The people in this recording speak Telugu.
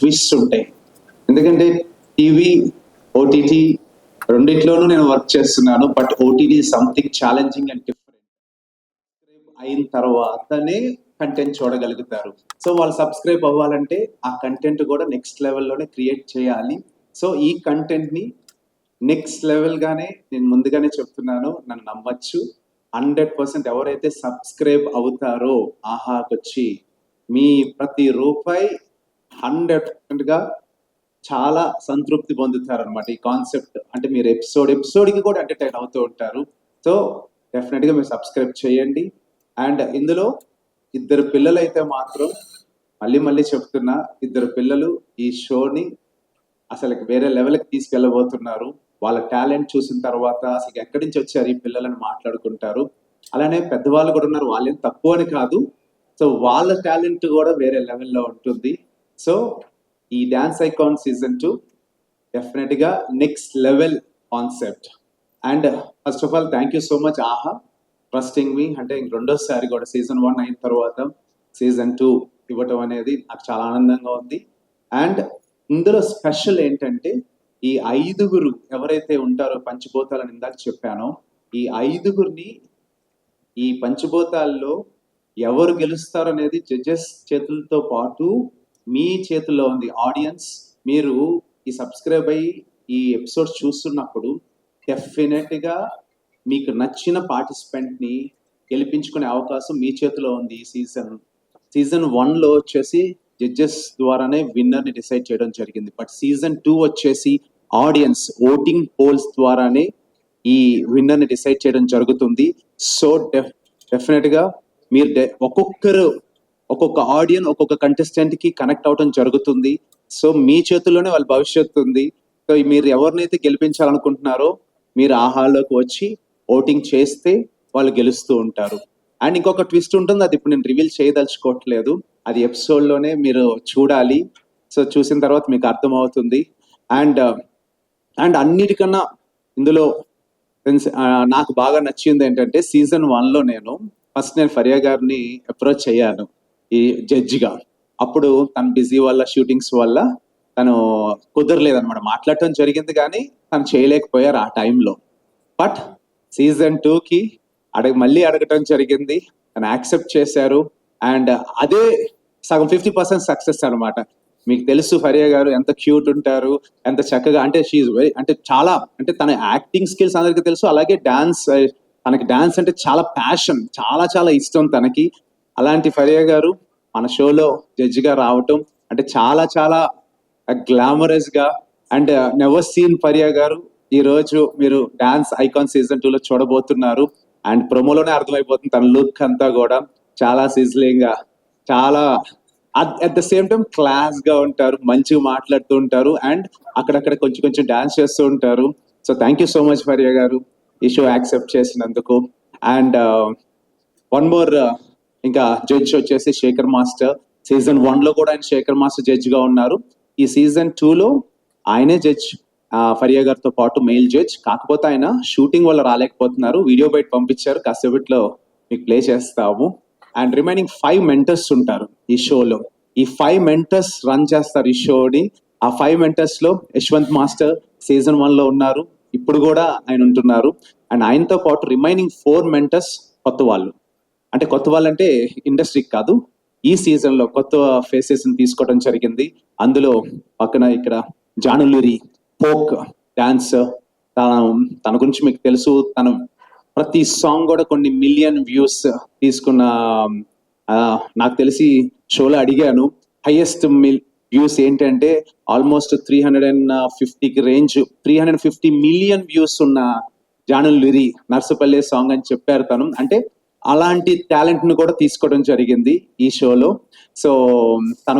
ట్విస్ట్ ఉంటాయి. ఎందుకంటే టీవీ ఓటీటీ రెండిట్లోనూ నేను వర్క్ చేస్తున్నాను but OTT something challenging and different అయిన తర్వాతనే కంటెంట్ చూడగలుగుతారు. సో వాళ్ళు సబ్స్క్రైబ్ అవ్వాలంటే ఆ కంటెంట్ కూడా నెక్స్ట్ లెవెల్లోనే క్రియేట్ చేయాలి. సో ఈ కంటెంట్ని నెక్స్ట్ లెవెల్గానే నేను ముందుగానే చెప్తున్నాను నన్ను నమ్మచ్చు. హండ్రెడ్ పర్సెంట్ ఎవరైతే సబ్స్క్రైబ్ అవుతారో ఆహాకొచ్చి మీ ప్రతి రూపాయి హండ్రెడ్గా చాలా సంతృప్తి పొందుతారనమాట ఈ కాన్సెప్ట్. అంటే మీరు ఎపిసోడ్ ఎపిసోడ్కి కూడా ఎంటర్టైన్ అవుతూ ఉంటారు. సో డెఫినెట్గా మీరు సబ్స్క్రైబ్ చేయండి. అండ్ ఇందులో ఇద్దరు పిల్లలు అయితే మాత్రం మళ్ళీ మళ్ళీ చెప్తున్నా ఇద్దరు పిల్లలు ఈ షోని అసలు వేరే లెవెల్కి తీసుకెళ్ళబోతున్నారు. వాళ్ళ టాలెంట్ చూసిన తర్వాత అసలు ఎక్కడి నుంచి వచ్చారు ఈ పిల్లలను మాట్లాడుకుంటారు. అలానే పెద్దవాళ్ళు కూడా ఉన్నారు. వాళ్ళేం తక్కువ అని కాదు. సో వాళ్ళ టాలెంట్ కూడా వేరే లెవెల్లో ఉంటుంది. సో ఈ డాన్స్ ఐకాన్ సీజన్ టూ డెఫినెట్గా next level concept and first of all thank you so much Aha trusting me అంటే ఇంక రెండోసారి కూడా సీజన్ వన్ అయిన తర్వాత సీజన్ టూ ఇవ్వటం అనేది నాకు చాలా ఆనందంగా ఉంది. అండ్ ఇందులో స్పెషల్ ఏంటంటే ఈ ఐదుగురు ఎవరైతే ఉంటారో పంచభూతాలని ఇందాక చెప్పానో ఈ ఐదుగురిని ఈ పంచభూతాల్లో ఎవరు గెలుస్తారనేది జడ్జెస్ చేతులతో పాటు మీ చేతుల్లో ఉంది ఆడియన్స్ మీరు ఈ సబ్స్క్రైబ్ అయ్యి ఈ ఎపిసోడ్స్ చూస్తున్నప్పుడు డెఫినెట్గా మీకు నచ్చిన పార్టిసిపెంట్ని గెలిపించుకునే అవకాశం మీ చేతిలో ఉంది ఈ సీజన్. సీజన్ వన్లో వచ్చేసి జడ్జెస్ ద్వారానే విన్నర్ని డిసైడ్ చేయడం జరిగింది. బట్ సీజన్ టూ వచ్చేసి ఆడియన్స్ ఓటింగ్ పోల్స్ ద్వారానే ఈ విన్నర్ని డిసైడ్ చేయడం జరుగుతుంది. సో డెఫ్ డెఫినెట్గా మీరు ఒక్కొక్కరు ఒక్కొక్క ఆడియన్ ఒక్కొక్క కంటెస్టెంట్కి కనెక్ట్ అవడం జరుగుతుంది. సో మీ చేతుల్లోనే వాళ్ళ భవిష్యత్తు ఉంది. సో మీరు ఎవరినైతే గెలిపించాలనుకుంటున్నారో మీరు ఆ హాల్లోకి వచ్చి ఓటింగ్ చేస్తే వాళ్ళు గెలుస్తూ ఉంటారు. అండ్ ఇంకొక ట్విస్ట్ ఉంటుంది అది ఇప్పుడు నేను రివీల్ చేయదలుచుకోవట్లేదు. అది ఎపిసోడ్లోనే మీరు చూడాలి. సో చూసిన తర్వాత మీకు అర్థమవుతుంది. అండ్ అండ్ అన్నిటికన్నా ఇందులో నాకు బాగా నచ్చింది ఏంటంటే సీజన్ వన్లో నేను ఫస్ట్ నేను ఫరియా గారిని అప్రోచ్ అయ్యాను. ఈ జడ్జిగా. అప్పుడు తను బిజీ వల్ల షూటింగ్స్ వల్ల తను కుదరలేదనమాట మాట్లాడటం జరిగింది కానీ తను చేయలేకపోయారు ఆ టైంలో. బట్ సీజన్ టూ కి అడగ మళ్ళీ అడగటం జరిగింది. తను యాక్సెప్ట్ చేశారు. అండ్ అదే సగం ఫిఫ్టీ పర్సెంట్ సక్సెస్ అన్నమాట. మీకు తెలుసు ఫరియా గారు ఎంత క్యూట్ ఉంటారు ఎంత చక్కగా అంటే షీఈ్ వెరీ అంటే చాలా అంటే తన యాక్టింగ్ స్కిల్స్ అందరికీ తెలుసు. అలాగే డాన్స్ తనకి డాన్స్ అంటే చాలా ప్యాషన్ చాలా చాలా ఇష్టం తనకి. అలాంటి ఫరియా గారు మన షోలో జడ్జిగా రావటం అంటే చాలా చాలా గ్లామరస్గా అండ్ నెవర్ సీన్ ఫరియా గారు ఈ రోజు మీరు డాన్స్ ఐకాన్ సీజన్ టూ లో చూడబోతున్నారు. అండ్ ప్రోమోలోనే అర్థమైపోతుంది తన లుక్ అంతా కూడా. చాలా సిజ్లింగ్గా చాలా అట్ ద సేమ్ టైం క్లాస్గా ఉంటారు మంచిగా మాట్లాడుతూ ఉంటారు అండ్ అక్కడక్కడ కొంచెం కొంచెం డాన్స్ చేస్తూ ఉంటారు. So thank you so much Faria గారు ఈ షో యాక్సెప్ట్ చేసినందుకు. అండ్ uh, వన్ మోర్ ఇంకా జడ్జ్ వచ్చేసి శేఖర్ మాస్టర్. సీజన్ వన్లో కూడా ఆయన శేఖర్ మాస్టర్ జడ్జ్గా ఉన్నారు. ఈ సీజన్ టూ లో ఆయనే జడ్జ్ ఫరియా గారితో పాటు మెయిల్ జడ్జ్. కాకపోతే ఆయన షూటింగ్ వల్ల రాలేకపోతున్నారు. వీడియో బయట పంపించారు. కాసేపట్లో మీకు ప్లే చేస్తాము. అండ్ రిమైనింగ్ ఫైవ్ మెంటర్స్ ఉంటారు ఈ షోలో. ఈ ఫైవ్ మెంటర్స్ రన్ చేస్తారు ఈ షోని. ఆ ఫైవ్ మెంటర్స్లో యశ్వంత్ మాస్టర్ సీజన్ వన్లో ఉన్నారు. ఇప్పుడు కూడా ఆయన ఉంటున్నారు. అండ్ ఆయనతో పాటు రిమైనింగ్ ఫోర్ మెంటర్స్ కొత్త వాళ్ళు. అంటే కొత్త వాళ్ళంటే ఇండస్ట్రీకి కాదు. ఈ సీజన్లో కొత్త ఫేసెస్ తీసుకోవడం జరిగింది. అందులో పక్కన ఇక్కడ జానులూరి ఫోక్ డాన్స్ తన తన గురించి మీకు తెలుసు. తను ప్రతి సాంగ్ కూడా కొన్ని మిలియన్ వ్యూస్ తీసుకున్న ఆ, నాకు తెలిసి షోలో అడిగాను. హైయెస్ట్ మిల్ వ్యూస్ ఏంటంటే ఆల్మోస్ట్ త్రీ హండ్రెడ్ అండ్ ఫిఫ్టీకి range three hundred fifty million views ఉన్న జానుల్ లిరి నర్సపల్లె సాంగ్ అని చెప్పారు తను. అంటే అలాంటి టాలెంట్ను కూడా తీసుకోవడం జరిగింది ఈ షోలో సో తన